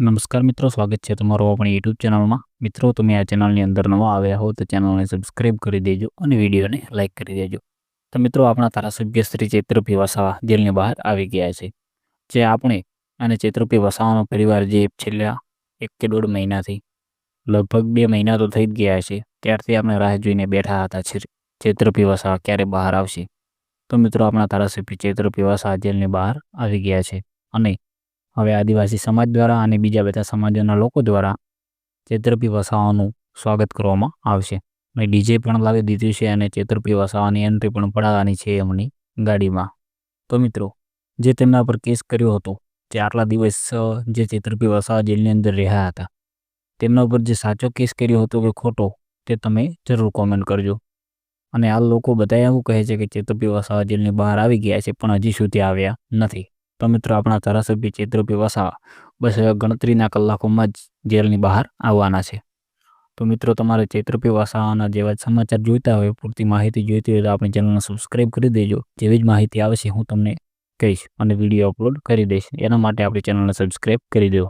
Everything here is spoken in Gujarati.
નમસ્કાર મિત્રો, સ્વાગત છે તમારું આપણી યુટ્યુબ ચેનલમાં. મિત્રો, તમે આ ચેનલની અંદર નવા આવ્યા હો તો ચેનલને સબસ્ક્રાઇબ કરી દેજો અને વિડીયોને લાઇક કરી દેજો. તો મિત્રો, આપણા ધારાસભ્ય શ્રી ચૈત્રભી વસાવા જેલની બહાર આવી ગયા છે. જે આપણે અને ચૈત્રભી વસાવાનો પરિવાર જે છેલ્લા એક કે દોઢ મહિનાથી, લગભગ બે મહિના તો થઈ જ ગયા છે. ત્યારથી આપણે રાહ જોઈને બેઠા હતા છે ચૈત્રભી વસાવા ક્યારે બહાર આવશે. તો મિત્રો, આપણા ધારાસભ્ય ચૈત્રભી વસાવા જેલની બહાર આવી ગયા છે. અને હવે આદિવાસી સમાજ દ્વારા અને બીજા બધા સમાજોના લોકો દ્વારા ચેતરપી વસાવાનું સ્વાગત કરવામાં આવશે. અને ડીજે પણ લાવી દીધું છે અને ચેતરપી વસાવાની એન્ટ્રી પણ પડાવવાની છે એમની ગાડીમાં. તો મિત્રો, જે તેમના પર કેસ કર્યો હતો, જે આટલા દિવસ જે ચેતરપી વસાવા જેલની અંદર રહ્યા હતા, તેમના ઉપર જે સાચો કેસ કર્યો હતો કે ખોટો, તે તમે જરૂર કોમેન્ટ કરજો. અને આ લોકો બધા એવું કહે છે કે ચૈત્રપી વસાવા જેલની બહાર આવી ગયા છે, પણ હજી સુધી આવ્યા નથી. તો મિત્રો આપણા ધારાસભ્ય ચૈત્રપી વસાવા બસ ગણતરીના કલાકોમાં જ જેલની બહાર આવવાના છે. તો મિત્રો તમારે ચૈત્રપી વસાવાના જેવા સમાચાર જોઈતા હોય, પૂરતી માહિતી જોઈતી હોય તો આપણી ચેનલને સબસ્ક્રાઈબ કરી દેજો. જેવી જ માહિતી આવશે હું તમને કહીશ અને વીડિયો અપલોડ કરી દઈશ. એના માટે આપણી ચેનલને સબસ્ક્રાઈબ કરી દો